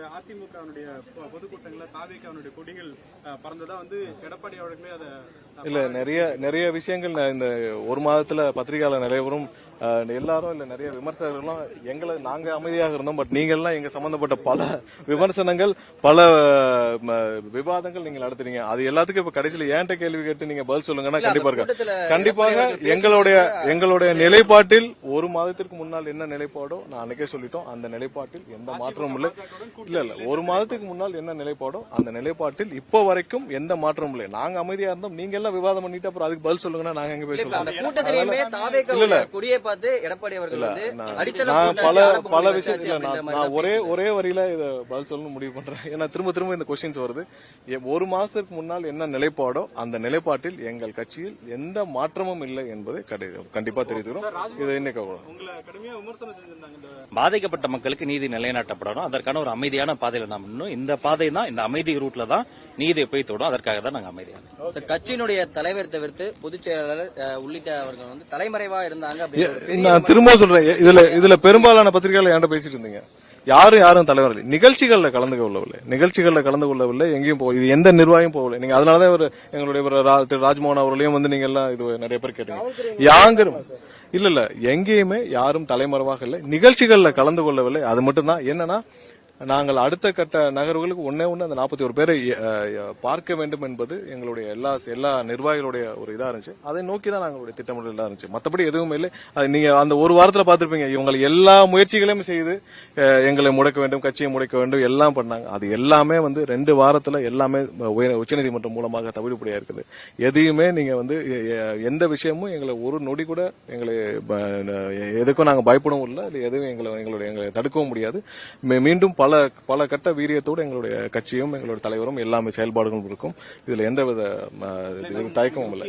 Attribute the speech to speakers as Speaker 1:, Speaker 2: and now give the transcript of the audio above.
Speaker 1: சில அதிமுகவினுடைய பொதுக்கூட்டங்கள்ல தாவேக்காவுடைய கொடிகள் பறந்ததா வந்து எடப்பாடி அவர்களே அதை
Speaker 2: இல்ல நிறைய நிறைய விஷயங்கள் இந்த ஒரு மாதத்துல பத்திரிகையாளர் நிறையவரும் எல்லாரும் இல்ல நிறைய விமர்சகர்களும் எங்களை நாங்க அமைதியாக இருந்தோம் பட் நீங்கள்லாம் எங்க சம்பந்தப்பட்ட பல விமர்சனங்கள் பல விவாதங்கள் நீங்க நடத்துறீங்க அது எல்லாத்துக்கும் இப்ப கடைசியில ஏன்ட்ட கேள்வி கேட்டு நீங்க பதில் சொல்லுங்கன்னா கண்டிப்பா இருக்கா கண்டிப்பாக எங்களுடைய எங்களுடைய நிலைப்பாட்டில் ஒரு மாதத்திற்கு முன்னால் என்ன நிலைப்பாடோ நான் அன்னைக்கே சொல்லிட்டோம் அந்த நிலைப்பாட்டில் எந்த மாற்றமும் இல்லை. இல்ல இல்ல ஒரு மாதத்துக்கு முன்னால் என்ன நிலைப்பாடோ அந்த நிலைப்பாட்டில் இப்போ வரைக்கும் எந்த மாற்றமும் இல்லை. நாங்க அமைதியா இருந்தோம் நீங்க எல்லாம் விவாதம் பண்ணிட்டு அப்புறம் அதுக்கு பதில் சொல்லுங்கன்னா நாங்க எங்க போய் சொல்லுவோம் இல்ல,
Speaker 3: பார்த்து எடப்பாடி அவர்கள் வந்து அடித்தளம்
Speaker 2: பல பல விஷயத்துல நான் ஒரே ஒரே வரியில இத பதில் சொல்லணும்னு முடிவு பண்றேன். ஏன்னா திரும்ப திரும்ப இந்த கொஸ்டின்ஸ் வருது. ஒரு மாசத்துக்கு முன்னால் என்ன நிலைப்பாடோ அந்த நிலைப்பாட்டில் எங்கள் கட்சியில் எந்த மாற்றமும் இல்லை என்பதை கண்டிப்பா தெரிவிக்கிறோம் இது இன்னைக்கு
Speaker 4: பாதிக்கப்பட்ட மக்களுக்கு நீதி நிலைநாட்டப்படணும். அதற்கான ஒரு அமைதியான பாதையில நாம் இன்னும் இந்த பாதை தான் இந்த அமைதி ரூட்ல தான் நீதியை போய் தொடும். அதற்காக தான் நாங்க அமைதியா இருக்கோம்.
Speaker 3: So, கட்சியினுடைய தலைவர் தவிர்த்து பொதுச் செயலாளர் உள்ளிட்ட அவர்கள் வந்து தலைமறைவா இருந்தாங்க
Speaker 2: நான் திரும்ப சொல்றேன். இதுல இதுல பெரும்பாலான பத்திரிகையாளர் என்கிட்ட பேசிட்டு இருந்தீங்க. யாரும் யாரும் தலைவர் இல்லை. நிகழ்ச்சிகள்ல கலந்து கொள்ளவில்லை நிகழ்ச்சிகள்ல கலந்து கொள்ளவில்லை எங்கேயும் போக இது எந்த நிர்வாகம் போகவில்லை. நீங்க அதனாலதான் ஒரு எங்களுடைய திரு ராஜ்மோகன் அவர்களையும் வந்து நீங்க எல்லாம் இது நிறைய பேர் கேட்டீங்க. யாங்கிரும். இல்ல இல்ல. எங்கேயுமே யாரும் தலைமறைவாக இல்லை. நிகழ்ச்சிகள்ல கலந்து கொள்ளவில்லை. அது மட்டும்தான். என்னன்னா நாங்கள் அடுத்த கட்ட நகர்வுகளுக்கு ஒன்னே ஒன்று அந்த நாற்பத்தி ஒரு பேரை பார்க்க வேண்டும் என்பது எங்களுடைய எல்லா எல்லா நிர்வாகிகளுடைய ஒரு இதாக இருந்துச்சு. அதை நோக்கி தான் நாங்களுடைய திட்டமிடலாக இருந்துச்சு. மற்றபடி எதுவும் இல்லை. அது நீங்கள் அந்த ஒரு வாரத்தில் பார்த்துருப்பீங்க. இவங்க எல்லா முயற்சிகளையும் செய்து எங்களை முடக்க வேண்டும் கட்சியை முடக்க வேண்டும் எல்லாம் பண்ணாங்க. அது எல்லாமே வந்து ரெண்டு வாரத்தில் எல்லாமே உச்சநீதிமன்றம் மூலமாக தவிடுபடியாக இருக்குது. எதையுமே நீங்கள் வந்து எ- எந்த விஷயமும் எங்களை ஒரு நொடி கூட எங்களை எதுக்கும் நாங்கள் பயப்படவும் இல்லை. இல்லை எதுவும் எங்களை எங்களுடைய எங்களை தடுக்கவும் முடியாது. மீண்டும் பல பல கட்ட வீரியத்தோடு எங்களுடைய கட்சியும் எங்களுடைய தலைவரும் எல்லாமே செயல்பாடுகளும் இருக்கும். இதுல எந்தவித தயக்கமும் இல்லை.